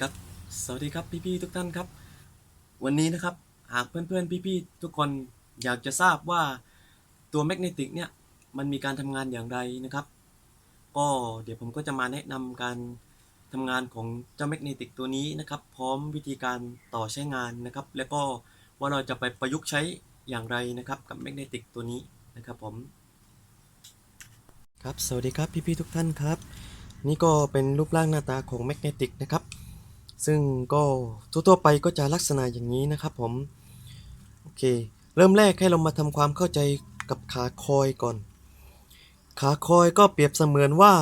ครับสวัสดีครับพี่ๆทุกท่านครับ วันนี้นะครับหากเพื่อนๆพี่ๆทุกคนอยากจะทราบว่าตัวแมกเนติกเนี่ยมันมีการทำงานอย่างไรนะครับ ก็เดี๋ยวผมก็จะมาแนะนำการทำงานของเจ้าแมกเนติกตัวนี้นะครับ พร้อมวิธีการต่อใช้งานนะครับ แล้วก็ว่าเราจะไปประยุกต์ใช้อย่างไรนะครับกับแมกเนติกตัวนี้นะครับผมครับสวัสดีครับพี่ๆทุกท่านครับ นี่ก็เป็นรูปร่างหน้าตาของแมกเนติกนะครับ ซึ่งก็ทั่วๆไปก็จะลักษณะอย่างนี้นะครับผมโอเค เริ่มแรกให้เรามาทำความเข้าใจกับขาคอยก่อน ขาคอยก็เปรียบเสมือนว่า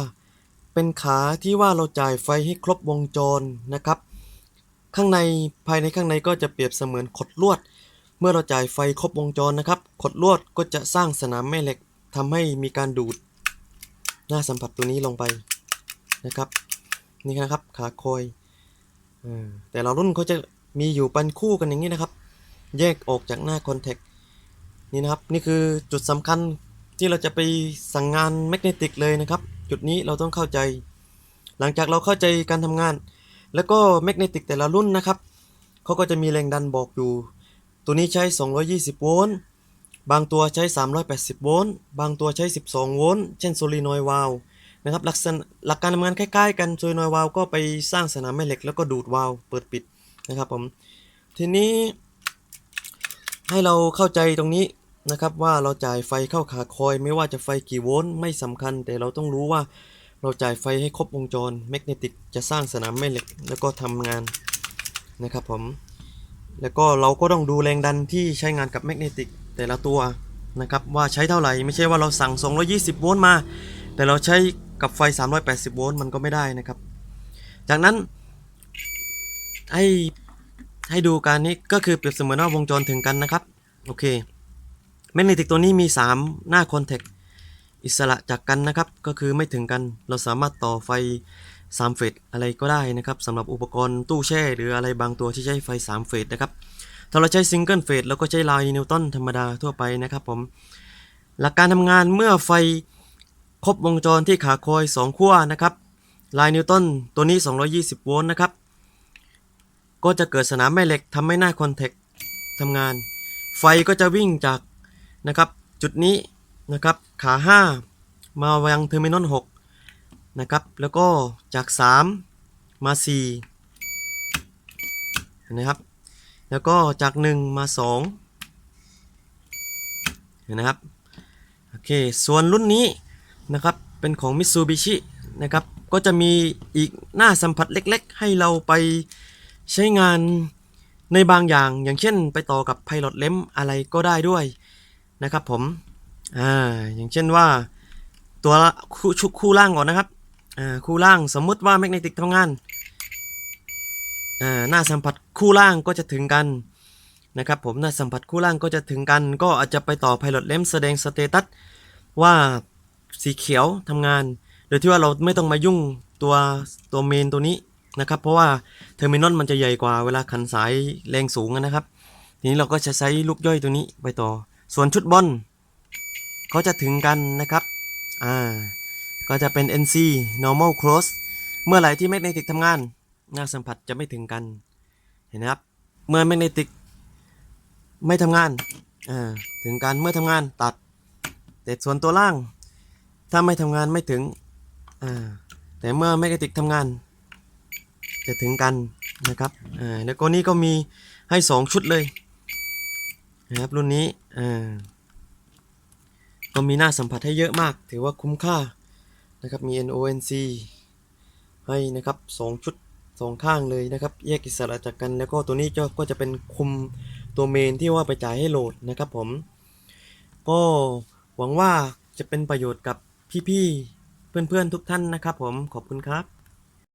เป็นขาที่ว่าเราจ่ายไฟให้ครบวงจรนะครับ ข้างในภายในข้างในก็จะเปรียบเสมือนขดลวด เมื่อเราจ่ายไฟครบวงจรนะครับ ขดลวดก็จะสร้างสนามแม่เหล็กทำให้มีการดูด หน้าสัมผัสตัวนี้ลงไปนะครับ นี่นะครับขาคอย แต่ละรุ่นเขาจะมีอยู่เป็นคู่กันอย่างนี้นะครับ แยกออกจากหน้าคอนแทคนี่นะครับ นี่คือจุดสำคัญที่เราจะไปสั่งงานแมกเนติกเลยนะครับ จุดนี้เราต้องเข้าใจ หลังจากเราเข้าใจการทำงาน แล้วก็แมกเนติกแต่ละรุ่นนะครับเขาก็จะมีแรงดันบอกอยู่ ตัวนี้ใช้ 220 โวลต์บางตัวใช้ 380 โวลต์บางตัวใช้ 12 โวลต์เช่นโซลีนอยวาล นะครับลักษณะหลักการทำงานคล้ายๆ กันโซยนอยวาลก็ไปสร้างสนามแม่เหล็กแล้วก็ดูดวาลวเปิดปิดนะครับผมทีนี้ให้เราเข้าใจตรงนี้นะครับว่าเราจ่ายไฟเข้าขาคอย ไม่ว่าจะไฟกี่โวลต์ไม่สำคัญ แต่เราต้องรู้ว่าเราจ่ายไฟให้ครบวงจรแมกเนติกจะสร้างสนามแม่เหล็กแล้วก็ทำงานนะครับผมแล้วก็เราก็ต้องดูแรงดันที่ใช้งานกับแมกเนติกแต่ละตัวนะครับว่าใช้เท่าไหร่ไม่ใช่ว่าเราสั่ง 220 โวลต์มา แต่เราใช้ กับไฟ 380 โวลต์มันก็ไม่ได้นะครับ จากนั้นให้ให้ดูการนี้ก็คือเปรียบเสมือนว่าวงจรถึงกันนะครับโอเคแมกเนติกตัวนี้มี 3 หน้าคอนแทคอิสระจากกันนะครับ ก็คือไม่ถึงกันเราสามารถต่อไฟ3เฟสอะไรก็ได้นะครับสำหรับอุปกรณ์ตู้แช่ หรืออะไรบางตัวที่ใช้ไฟ3เฟสนะครับถ้าเราใช้ซิงเกิลเฟสเราก็ใช้ลายนิวตันธรรมดาทั่วไปนะครับผมหลักการทำงานเมื่อไฟ ครบวงจรที่ขาคอย 2 ขั้วนะครับลายนิวตันตัวนี้ 220 โวลต์นะครับ ก็จะเกิดสนามแม่เหล็กทำให้หน้าคอนแทคทำงาน ไฟก็จะวิ่งจากนะครับจุดนี้นะครับขา 5 มายังเทอร์มินอล6นะครับแล้วก็จาก 3 มา4นนะครับแล้วก็จาก 1 มา2เห็นนะครับโอเคส่วนรุ่นนี้ นะครับเป็นของ Mitsubishi นะครับก็จะมีอีกหน้าสัมผัสเล็กๆ ให้เราไปใช้งานในบางอย่าง อย่างเช่นไปต่อกับ Pilot l e m อะไรก็ได้ด้วยนะครับผมอ่าอย่างเช่นว่าตัวคู่ชุคู่ล่างก่อนนะครับอ่าคู่ล่างสมมุติว่าแมกเนติกทำงานอ่าหน้าสัมผัสคู่ล่างก็จะถึงกันนะครับผมหน้าสัมผัสคู่ล่างก็จะถึงกัน ก็อาจจะไปต่อ Pilot l e m แสดงสเตตัสว่า สีเขียวทำงาน โดยที่ว่าเราไม่ต้องมายุ่งตัวตัวเมนตัวนี้นะครับ เพราะว่าเทอร์มินอลมันจะใหญ่กว่าเวลาขันสายแรงสูงนะครับ ทีนี้เราก็จะใช้ลูกย่อยตัวนี้ไปต่อ ส่วนชุดบอลเขาจะถึงกันนะครับอ่าก็จะเป็น NC normal close เมื่อไหร่ที่แมกเนติกทำงานหน้าสัมผัสจะไม่ถึงกันเห็นนะครับ เมื่อแมกเนติกไม่ทำงานอ่าถึงกันเมื่อทำงานตัดแต่ส่วนตัวล่าง ถ้าไม่ทำงานไม่ถึง อ่า แต่เมื่อแมกเนติกทำงาน จะถึงกันนะครับ อ่าแล้วก็นี่ก็มีให้ 2 ชุดเลยนะครับรุ่นนี้ อ่า ก็มีหน้าสัมผัสให้เยอะมาก ถือว่าคุ้มค่านะครับ มี NONC ให้นะครับ 2 ชุด 2 ข้างเลยนะครับ แยกอิสระจากกัน แล้วก็ตัวนี้ก็จะเป็นคุมตัวเมนที่ว่าไปจ่ายให้โหลดนะครับผม ก็หวังว่าจะเป็นประโยชน์กับ พี่ๆ เพื่อนๆ ทุกท่านนะครับผม ขอบคุณครับ